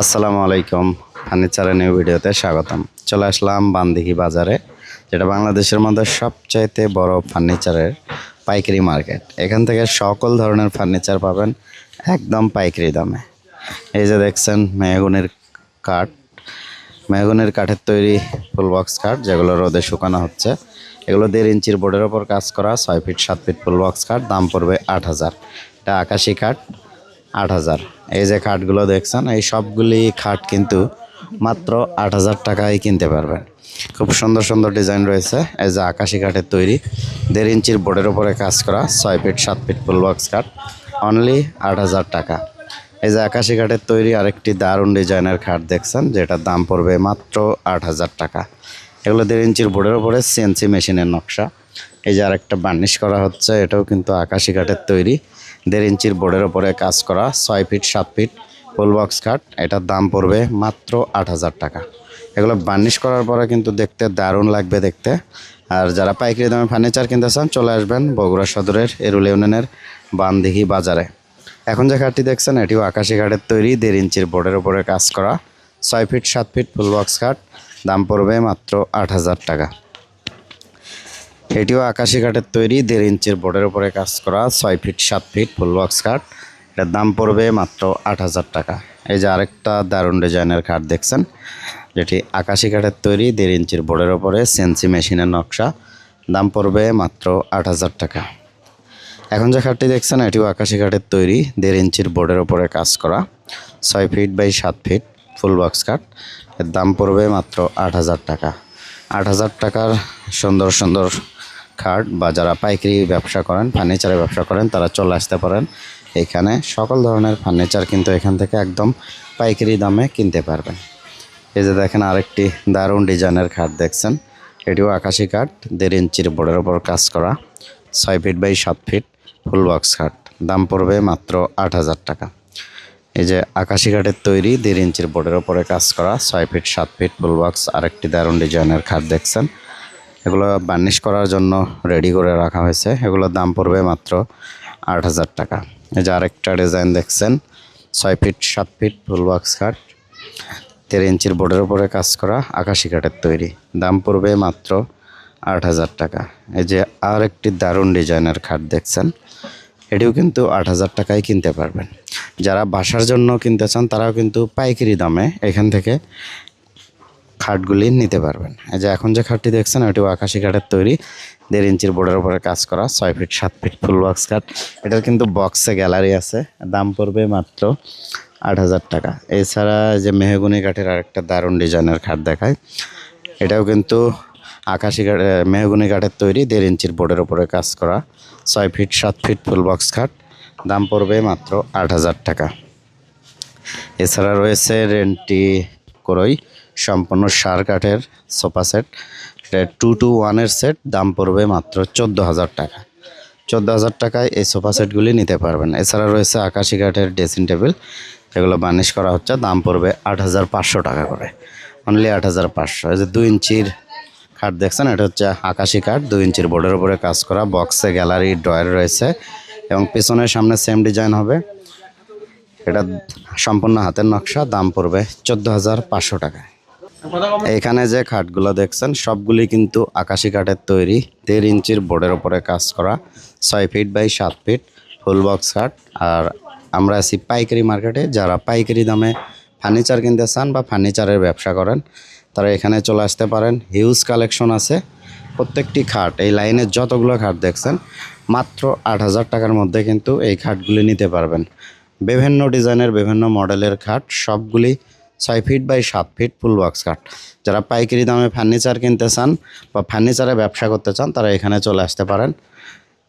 আসসালামু আলাইকুম। ফার্নিচারের নিউ ভিডিওতে স্বাগতম। চলে আসলাম বান্দিহি বাজারে, যেটা বাংলাদেশের মধ্যে সবচাইতে বড় ফার্নিচারের পাইকারি মার্কেট। এখান থেকে সকল ধরনের ফার্নিচার পাবেন একদম পাইকারি দামে। এই যে দেখছেন, মেহগুনের কাঠ। মেহগুনের কাঠের তৈরি ফুল বক্স কাঠ, যেগুলো রোদে শুকানো হচ্ছে। এগুলো দেড় ইঞ্চির বোর্ডের ওপর কাজ করা, ছয় ফিট, সাত ফিট ফুল বক্স কাঠ, দাম পড়বে আট হাজার। এটা আকাশি কাঠ, আট হাজার। এই যে খাটগুলো দেখছেন, এই সবগুলি খাট কিন্তু মাত্র আট হাজার টাকায় কিনতে পারবেন। খুব সুন্দর সুন্দর ডিজাইন রয়েছে। এই যে আকাশি কাঠের তৈরি, দেড় ইঞ্চির বোর্ডের উপরে কাজ করা, ছয় ফিট, সাত ফিট ফুল বক্স কাঠ অনলি আট হাজার টাকা। এই যে আকাশি কাঠের তৈরি আরেকটি দারুণ ডিজাইনের খাট দেখছেন, যেটার দাম পড়বে মাত্র আট হাজার টাকা। এগুলো দেড় ইঞ্চির বোর্ডের উপরে সিএনসি মেশিনের নকশা। এই যে আরেকটা বার্নিশ করা হচ্ছে, এটাও কিন্তু আকাশি কাঠের তৈরি। দেড় ইঞ্চির বোর্ডের ওপরে কাজ করা, ছয় ফিট, সাত ফিট, ফুল বক্স খাট। এটার দাম পড়বে মাত্র আট হাজার টাকা। এগুলো বার্নিশ করার পরে কিন্তু দেখতে দারুণ লাগবে দেখতে। আর যারা পাইকারি দামে ফার্নিচার কিনতে চান, চলে আসবেন বগুড়া সদরের এরুল ইউনিয়নের বানদিঘি বাজারে। এখন যে খাটটি দেখছেন, এটিও আকাশি ঘাটের তৈরি, দেড় ইঞ্চির বোর্ডের উপরে কাজ করা, ছয় ফিট, সাত ফিট ফুল বক্স খাট। দাম পড়বে মাত্র আট হাজার টাকা। এটিও আকাশি কাঠের তৈরি, দেড় ইঞ্চির বোর্ডের উপরে কাজ করা, ছয় ফিট, সাত ফিট, ফুল বক্স কাঠ। এটার দাম পড়বে মাত্র আট হাজার টাকা। এই যে আরেকটা দারুণ ডিজাইনের কাঠ দেখছেন, যেটি আকাশি কাঠের তৈরি, দেড় ইঞ্চির বোর্ডের ওপরে সেন্সি মেশিনের নকশা। দাম পড়বে মাত্র আট হাজার টাকা। এখন যে খাটটি দেখছেন, এটিও আকাশি কাঠের তৈরি, দেড় ইঞ্চির বোর্ডের ওপরে কাজ করা, ছয় ফিট বাই সাত ফিট, ফুল বক্স কাঠ। এর দাম পড়বে মাত্র আট হাজার টাকা। আট হাজার টাকার সুন্দর সুন্দর খাট বা যারা পাইকারি ব্যবসা করেন ফার্নিচারের ব্যবসা করেন, তারা চলে আসতে পারেন। এখানে সকল ধরনের ফার্নিচার কিন্তু এখান থেকে একদম পাইকারি দামে কিনতে পারবেন। এই যে দেখেন আরেকটি দারুণ ডিজাইনের খাট দেখছেন। এটিও আকাশি কাঠ দেড় ইঞ্চির বোর্ডের ওপর কাজ করা, ছয় ফিট বাই সাত ফিট ফুল বক্স খাট দাম পড়বে মাত্র আট হাজার টাকা। এই যে আকাশি কাঠের তৈরি, দেড় ইঞ্চির বোর্ডের ওপরে কাজ করা, ছয় ফিট সাত ফিট ফুল বক্স আরেকটি দারুণ ডিজাইনের খাট দেখছেন। এগুলো বার্নিশ করার জন্য রেডি করে রাখা হয়েছে। এগুলোর দাম পড়বে মাত্র আট হাজার টাকা। এই যে আরেকটা ডিজাইন দেখছেন, ছয় ফিট সাত ফিট ফুল বক্স খাট দেড় ইঞ্চির বোর্ডের উপরে কাজ করা আকাশি কাঠের তৈরি। দাম পড়বে মাত্র আট হাজার টাকা। এই যে আর একটি দারুণ ডিজাইনের খাট দেখছেন, এটিও কিন্তু আট হাজার টাকায় কিনতে পারবেন। যারা বাসার জন্য কিনতে চান, তারাও কিন্তু পাইকারি দামে এখান থেকে খাটগুলি নিতে পারবেন। এই যে এখন যে খাটটি দেখছেন ওটিও আকাশি কাঠের তৈরি। দেড় ইঞ্চির বোর্ডের উপরে কাজ করা, ছয় ফিট, সাত ফিট ফুল বক্স কাঠ। এটার কিন্তু বক্সে গ্যালারি আছে। দাম পড়বে মাত্র আট হাজার টাকা। এছাড়া যে মেহগুনি কাঠের আরেকটা দারুণ ডিজাইনের খাট দেখায় এটাও কিন্তু আকাশি কাঠ মেহগুনি কাঠের তৈরি, দেড় ইঞ্চির বোর্ডের উপরে কাজ করা, ছয় ফিট, সাত ফিট ফুল বক্স খাট। দাম পড়বে মাত্র আট হাজার টাকা। এছাড়া রয়েছে রেন্টি করই। সম্পূর্ণ সার কাঠের সোফা সেট। টু টু ওয়ানের সেট দাম পড়বে মাত্র চোদ্দ হাজার টাকা। চোদ্দ হাজার টাকায় এই সোফা সেটগুলি নিতে পারবেন। এছাড়া রয়েছে আকাশি কাঠের ড্রেসিং টেবিল। যেগুলো বার্নিশ করা হচ্ছে, দাম পড়বে আট হাজার পাঁচশো টাকা করে। অনলি আট হাজার পাঁচশো। এই যে দুই ইঞ্চির কাঠ দেখছেন, এটা হচ্ছে আকাশি কাঠ দুই ইঞ্চির বোর্ডের উপরে কাজ করা বক্সে, গ্যালারি, ড্রয়ার রয়েছে এবং পেছনের সামনে সেম ডিজাইন হবে। এটা সম্পূর্ণ হাতের নকশা, দাম পড়বে চোদ্দ হাজার পাঁচশো টাকা এখানে যে খাটগুলো দেখছেন, সবগুলি কিন্তু আকাশি কাঠের তৈরি। দেড় ইঞ্চির বোর্ডের ওপরে কাজ করা। ছয় ফিট বাই সাত ফিট ফুল বক্স খাট। আর আমরা আছি পাইকারি মার্কেটে। যারা পাইকারি দামে ফার্নিচার কিনতে চান বা ফার্নিচারের ব্যবসা করেন, তারা এখানে চলে আসতে পারেন। হিউজ কালেকশন আছে। প্রত্যেকটি খাট, এই লাইনের যতগুলো খাট দেখছেন, মাত্র আট হাজার টাকার মধ্যে কিন্তু এই খাটগুলি নিতে পারবেন। বিভিন্ন ডিজাইনের, বিভিন্ন মডেলের খাট, সবগুলি ছয় ফিট বাই সাত ফিট ফুল বক্স কাঠ যারা পাইকারি দামে ফার্নিচার কিনতে চান বা ফার্নিচারে ব্যবসা করতে চান, তারা এখানে চলে আসতে পারেন।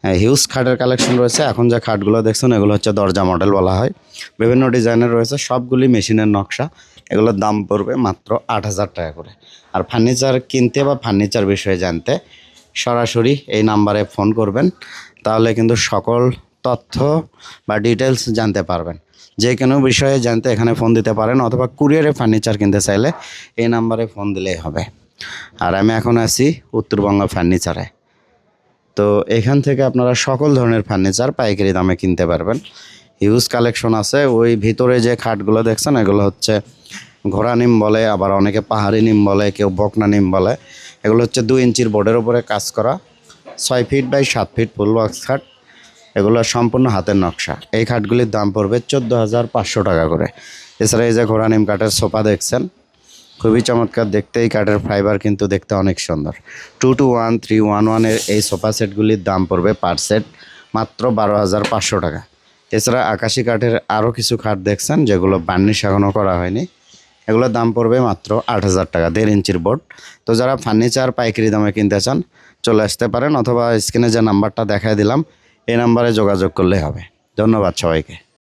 হিউজ খাটের কালেকশন রয়েছে। এখন যে খাটগুলো দেখছেন, এগুলো হচ্ছে দরজা মডেল বলা হয়। বিভিন্ন ডিজাইনের রয়েছে। সবগুলি মেশিনের নকশা। এগুলোর দাম পড়বে মাত্র আট হাজার টাকা করে। আর ফার্নিচার কিনতে বা ফার্নিচার বিষয়ে জানতে সরাসরি এই নাম্বারে ফোন করবেন। তাহলে কিন্তু সকল তথ্য বা ডিটেলস জানতে পারবেন। যে কোনো বিষয়ে জানতে এখানে ফোন দিতে পারেন অথবা কুরিয়ারে ফার্নিচার কিনতে চাইলে এই নাম্বারে ফোন দিলেই হবে। আর আমি এখন আছি উত্তরবঙ্গ ফার্নিচারে তো এখান থেকে আপনারা সকল ধরনের ফার্নিচার পাইকারি দামে কিনতে পারবেন। হিউজ কালেকশন আছে। ওই ভিতরে যে খাটগুলো দেখছেন, এগুলো হচ্ছে ঘোড়া নিম বলে, আবার অনেকে পাহাড়ি নিম বলে, কেউ বকনা নিম বলে। এগুলো হচ্ছে দুই ইঞ্চির বোর্ডের উপরে কাজ করা। ছয় ফিট বাই সাত ফিট ফুল বক্স খাট। এগুলো সম্পূর্ণ হাতের নকশা। এই খাটগুলির দাম পড়বে চোদ্দ হাজার পাঁচশো টাকা করে। এছাড়া এই যে ঘোড়া নিম কাঠের সোফা দেখছেন, খুবই চমৎকার দেখতে। এই কাঠের ফাইবার কিন্তু দেখতে অনেক সুন্দর। Two two one three one ওয়ানের এই সোফা সেটগুলির দাম পড়বে পার সেট মাত্র বারো হাজার পাঁচশো টাকা। এছাড়া আকাশি কাঠের আরও কিছু খাট দেখছেন, যেগুলো বার্নিশ এখনও করা হয়নি। এগুলোর দাম পড়বে মাত্র আট হাজার টাকা, দেড় ইঞ্চির বোর্ড। তো যারা ফার্নিচার, পাইকারি দামে কিনতে চান, চলে আসতে পারেন, অথবা স্ক্রিনে যে নাম্বারটা দেখায় দিলাম এই নাম্বারে যোগাযোগ করলে হবে। ধন্যবাদ সবাইকে।